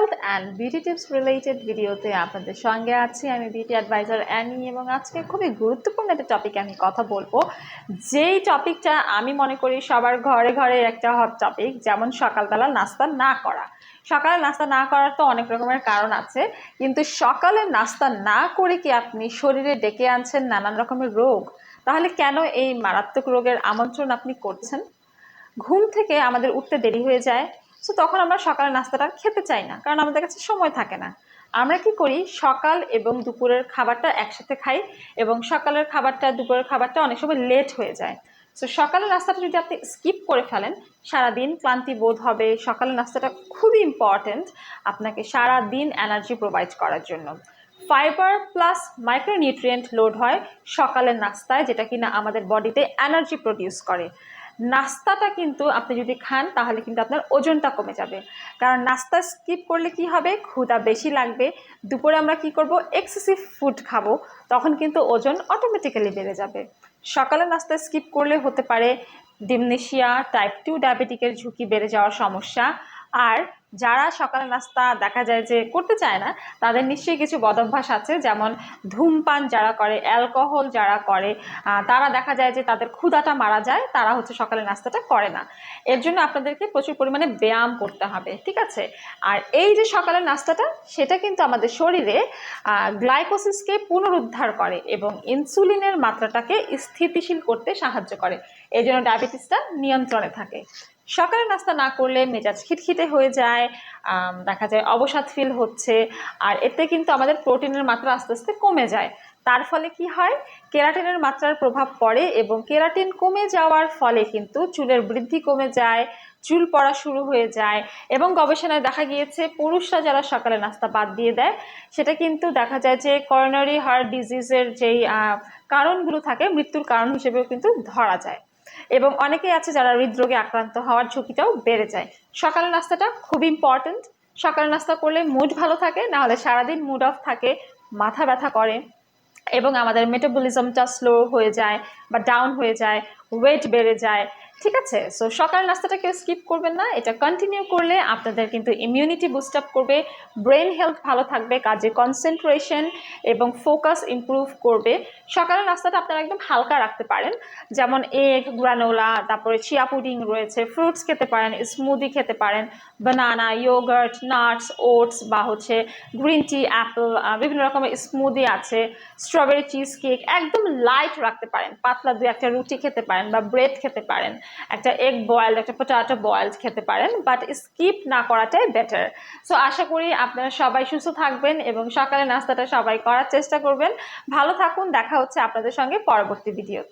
Health and beauty tips related ভিডিওতে আপনাদের সঙ্গে আছি। আমি বিউটি অ্যাডভাইজার অ্যানি এবং আজকে খুবই গুরুত্বপূর্ণ একটা টপিক আমি কথা বলব। যেই টপিকটা আমি মনে করি সবার ঘরে ঘরে একটা হট টপিক যেমন সকালবেলা নাস্তা না করা। সকালে নাস্তা না করার তো অনেক রকমের কারণ আছে, কিন্তু সকালে নাস্তা না করে কি আপনি শরীরে ডেকে আনছেন নানান রকমের রোগ? তাহলে কেন এই মারাত্মক রোগের আমন্ত্রণ আপনি করছেন? ঘুম থেকে আমাদের উঠতে দেরি হয়ে যায় সো তখন আমরা সকালের নাস্তাটা খেতে চাই না, কারণ আমাদের কাছে সময় থাকে না। আমরা কি করি, সকাল এবং দুপুরের খাবারটা একসাথে খাই এবং সকালের খাবারটা, দুপুরের খাবারটা অনেক সময় লেট হয়ে যায়। সো সকালের নাস্তাটা যদি আপনি স্কিপ করে ফেলেন, সারাদিন ক্লান্তি বোধ হবে, সকালের নাস্তাটা খুবই ইম্পর্ট্যান্ট আপনাকে সারা দিন এনার্জি প্রোভাইড করার জন্য। ফাইবার প্লাস মাইক্রোনিউট্রিয়েন্ট লোড হয় সকালের নাস্তায়, যেটা কিনা আমাদের বডিতে এনার্জি প্রডিউস করে। নাস্তাটা কিন্তু আপনি যদি খান, তাহলে কিন্তু আপনার ওজনটা কমে যাবে। কারণ নাস্তা স্কিপ করলে কি হবে? ক্ষুদা বেশি লাগবে। দুপুরে আমরা কি করব? এক্সেসিভ ফুড খাব। তখন কিন্তু ওজন অটোমেটিক্যালি বেড়ে যাবে। সকালে নাস্তা স্কিপ করলে হতে পারে ডিমনেশিয়া টাইপ টু ডায়াবেটিকের ঝুঁকি বেড়ে যাওয়ার সমস্যা। আর যারা সকালে নাস্তা দেখা যায় যে করতে চায় না, তাদের নিশ্চয়ই কিছু বদভ্যাস আছে, যেমন ধূমপান যারা করে, অ্যালকোহল যারা করে তারা দেখা যায় যে তাদের ক্ষুধাটা মারা যায়, তারা হচ্ছে সকালে নাস্তাটা করে না। এর জন্য আপনাদেরকে প্রচুর পরিমাণে ব্যায়াম করতে হবে, ঠিক আছে? আর এই যে সকালের নাস্তাটা, সেটা কিন্তু আমাদের শরীরে গ্লাইকোসিসকে পুনরুদ্ধার করে এবং ইনসুলিনের মাত্রাটাকে স্থিতিশীল করতে সাহায্য করে। এই জন্য ডায়াবেটিসটা নিয়ন্ত্রণে থাকে। সকালে নাস্তা না করলে মেজাজ খিটখিটে হয়ে যায় দেখা যায় অবসাদ ফিল হচ্ছে, আর এতে কিন্তু আমাদের প্রোটিনের মাত্রা আস্তে আস্তে কমে যায়। তার ফলে কি হয়? কেরাটিনের মাত্রার প্রভাব পড়ে এবং কেরাটিন কমে যাওয়ার ফলে কিন্তু চুলের বৃদ্ধি কমে যায়, চুল পড়া শুরু হয়ে যায় এবং গবেষণায় দেখা গিয়েছে পুরুষরা যারা সকালে নাস্তা বাদ দিয়ে দেয়, সেটা কিন্তু দেখা যায় যে করোনারি হার্ট ডিজিজের যেই কারণগুলো থাকে, মৃত্যুর কারণ হিসেবেও কিন্তু ধরা যায়। এবং অনেকেই আছে যারা হৃদরোগে আক্রান্ত হওয়ার ঝুঁকিটাও বেড়ে যায়। সকাল নাস্তাটা খুব ইম্পর্ট্যান্ট সকাল নাস্তা করলে মুড ভালো থাকে, নাহলে সারাদিন মুড অফ থাকে, মাথা ব্যথা করে এবং আমাদের মেটাবলিজমটা স্লো হয়ে যায় বা ডাউন হয়ে যায় ওয়েট বেড়ে যায়। ঠিক আছে? সো সকাল নাস্তাটা কেউ স্কিপ করবেন না। এটা কন্টিনিউ করলে আপনাদের কিন্তু ইমিউনিটি বুস্ট আপ করবে ব্রেন হেলথ ভালো থাকবে, কাজে কনসেন্ট্রেশন এবং ফোকাস ইমপ্রুভ করবে। সকালের নাস্তাটা আপনারা একদম হালকা রাখতে পারেন। যেমন এগ গ্রানোলা তারপরে চিয়া পুডিং রয়েছে ফ্রুটস খেতে পারেন স্মুদি খেতে পারেন বানানা ইয়োগার্ট নাটস ওটস বা হচ্ছে গ্রিন টি অ্যাপেল বিভিন্ন রকমের স্মুদি আছে স্ট্রবেরি চিজ কেক একদম লাইট রাখতে পারেন। পাতলা দু একটা রুটি খেতে পারেন বা ব্রেড খেতে পারেন। একটা এগ বয়েলড একটা পোটাটো বয়েলড খেতে পারেন বাট স্কিপ না করাটাই বেটার সো আশা করি আপনারা সবাই সুস্থ থাকবেন এবং সকালে নাস্তাটা সবাই করার চেষ্টা করবেন। ভালো থাকুন, দেখা হচ্ছে আপনাদের সঙ্গে পরবর্তী ভিডিওতে